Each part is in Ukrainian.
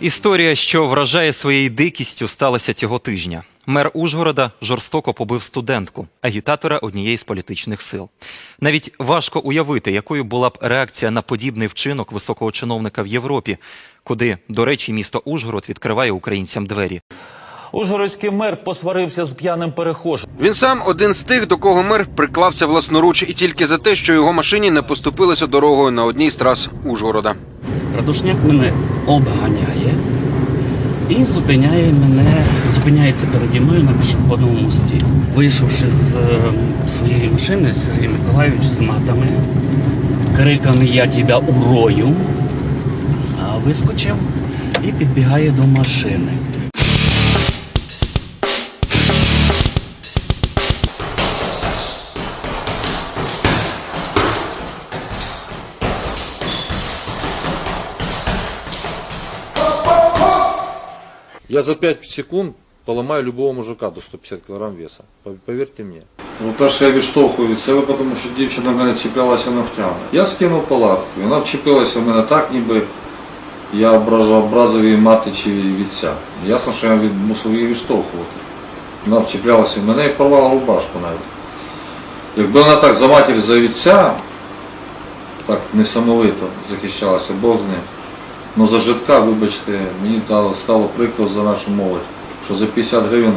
Історія, що вражає своєю дикістю, сталася цього тижня. Мер Ужгорода жорстоко побив студентку, агітатора однієї з політичних сил. Навіть важко уявити, якою була б реакція на подібний вчинок високого чиновника в Європі, куди, до речі, місто Ужгород відкриває українцям двері. Ужгородський мер посварився з п'яним перехожим. Він сам один з тих, до кого мер приклався власноруч, і тільки за те, що його машині не поступилося дорогою на одній з трас Ужгорода. Радушняк мене обганяє і зупиняє мене, зупиняється переді мною на пішохідному мості. Вийшовши з е, своєї машини, Сергій Миколайович з матами, криками Я тебе урою, вискочив і підбігає до машини. Я за 5 секунд поломаю любого мужика до 150 кг веса. Пов- Поверьте мне. Ну, перше, я відштовхую від себе, тому що дівчина в мене чіплялася ногтями. Я скинув палатку, вона вчепилася в мене так, ніби я образив її мати чи відця. Ясно, що я від, мусив її відштовхувати. Вона вчіплялася в мене і порвала рубашку навіть. Якби вона так за матір за відця, так несамовито захищалася, Бог з ним. Ну за житка, вибачте, мені стало прикро за нашу молодь, що за 50 гривень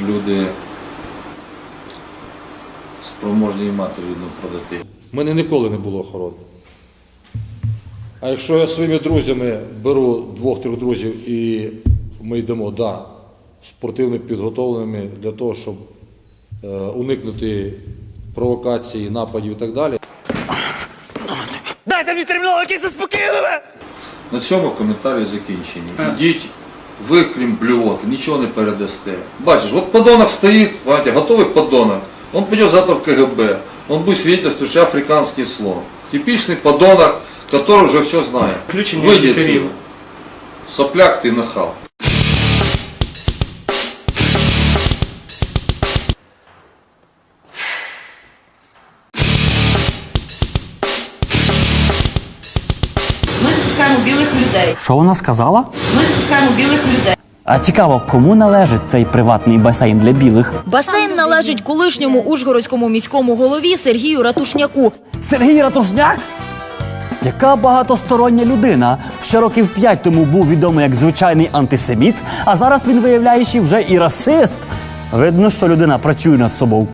люди спроможні і мати відно продати. У мене ніколи не було охорони. А якщо я своїми друзями беру двох-трьох друзів і ми йдемо, да, спортивно підготовленими для того, щоб е, уникнути провокацій, нападів і так далі На цьому коментарі закінчені. Йдіть, ви, крім блювоти, нічого не передасте. Бачиш, от подонок стоїть, бачите, готовий подонок. Он пойдет завтра в КГБ. Он будет свидетельствовать, что я африканский слон. Типичный подонок, который уже все знает. Выйди отсюда. Сопляк ты нахал. Білих людей. Що вона сказала? Ми спускаємо білих людей. А цікаво, кому належить цей приватний басейн для білих? Басейн належить колишньому ужгородському міському голові Сергію Ратушняку. Сергій Ратушняк? Яка багатостороння людина. Ще років п'ять тому був відомий як звичайний антисеміт, а зараз він виявляючи вже і расист. Видно, що людина працює над собою.